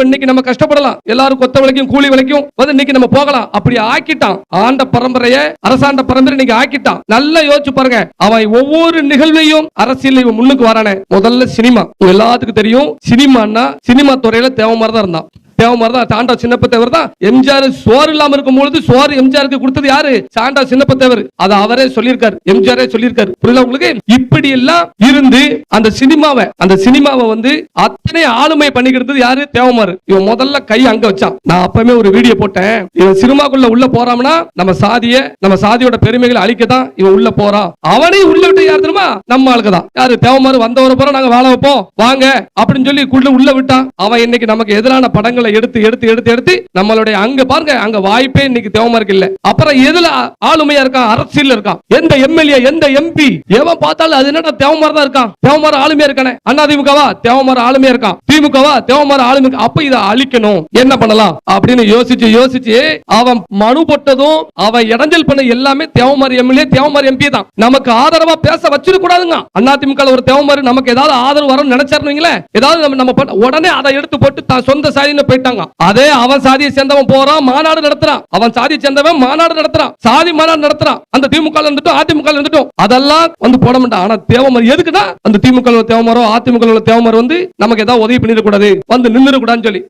இப்ப இன்னைக்கு நம்ம கஷ்டப்படலாம். எல்லாரும் கொத்த விலைக்கும் கூலி விலைக்கும் வந்து இன்னைக்கு நம்ம போகலாம். அப்படி ஆக்கிட்டான். ஆண்ட பரம்பரைய அரசாண்ட பரம்பரை இன்னைக்கு ஆக்கிட்டான். நல்லா யோசிச்சு பாருங்க. அவன் ஒவ்வொரு நிகழ்வையும் அரசியல் இவன் முன்னுக்கு வரானே. முதல்ல சினிமா. எல்லாத்துக்கும் தெரியும். சினிமான்னா சினிமா துறையில தேவமாரி தான் இருந்தான். தேவமாரி தான் சாண்டா சின்னப்பத்தேவர் தான் எம்ஜிஆர் சோறு இல்லாம இருக்கும் பொழுது சோறு எம்ஜிஆருக்கு கொடுத்தது யாரு? சாண்டா சின்னப்ப தேவர் அதை அவரே சொல்லியிருக்காரு. எம்ஜிஆரே சொல்லியிருக்காரு. புரியல உங்களுக்கு? இப்படி எல்லாம் இருந்து அந்த சினிமாவை அந்த சினிமாவை வந்து அத்தனை ஆளுமை பண்ணிக்கிறது யாரு? தேவமாறு இவன் முதல்ல கை அங்க வச்சான். நான் அப்பவே ஒரு வீடியோ போட்டேன். இவன் சினிமாக்குள்ள உள்ள போறான்னா நம்ம சாதிய நம்ம சாதியோட பெருமைகளை அழிக்க தான் இவன் உள்ள போறான். அவனையும் உள்ள விட்டு யார் தெரியுமா? நம்ம ஆளுக்கு தான் யாரு தேவமாறு வந்தவரை போற நாங்க வாழ வைப்போம். வாங்க அப்படின்னு சொல்லி உள்ள விட்டான். அவன் இன்னைக்கு நமக்கு எதிரான படங்களை எடுத்து எடுத்து எடுத்து எடுத்து நம்மளுடைய அங்க பாருங்க அங்க வாய்ப்பே இன்னைக்கு தேவமாருக்கு இல்ல. அப்புறம் எதுல ஆளுமையா இருக்கான்? அரசியல் இருக்கான். எந்த எம்எல்ஏ எந்த எம்பி எவன் பார்த்தாலும் அது என்னடா தேவமார் தான் இருக்கான்? தேவமார் ஆளுமையா இருக்கானே? அண்ணா திமுகவா? தேவமார் ஆளுமையா இருக்கான். திமுகவா? தேவமார் ஆளுமை அப்ப இதை அழிக்கணும். என்ன பண்ணலாம்? அப்படின்னு யோசிச்சு யோசிச்சு அவன் மனு போட்டதும் அவன் இடைஞ்சல் பண்ண எல்லாமே தேவமார் எம்எல்ஏ தேவமார் எம்பி தான். நமக்கு ஆதரவா பேச வச்சிருக்கூடாதுங்க கூடாதுங்க. அண்ணா திமுக ஒரு தேவமார் நமக்கு ஏதாவது ஆதரவு வரும்னு நினைச்சாருங்களேன் ஏதாவது நம்ம நம்ம உடனே அதை எடுத்து போட்டு தான் சொந்த சாதின்னு போயிட்டாங்க அதே அவன் சாதியை சேர்ந்தவன் போறான் மாநாடு நடத்துறான். அவன் சாதி சேர்ந்தவன் மாநாடு நடத்துறான். சாதி மாநாடு நடத்துறான். அந்த திமுக இருந்துட்டும் அதிமுக இருந்துட்டும். அதெல்லாம் வந்து போட மாட்டான். ஆனா தேவமர் எதுக்குதான் அந்த திமுக தேவமரம் அதிமுக தேவமரம் வந்து நமக்கு ஏதாவது உதவி பண்ணிடக்கூடாது. வந்து நின்றுடக்கூடாதுன்னு சொல்லி.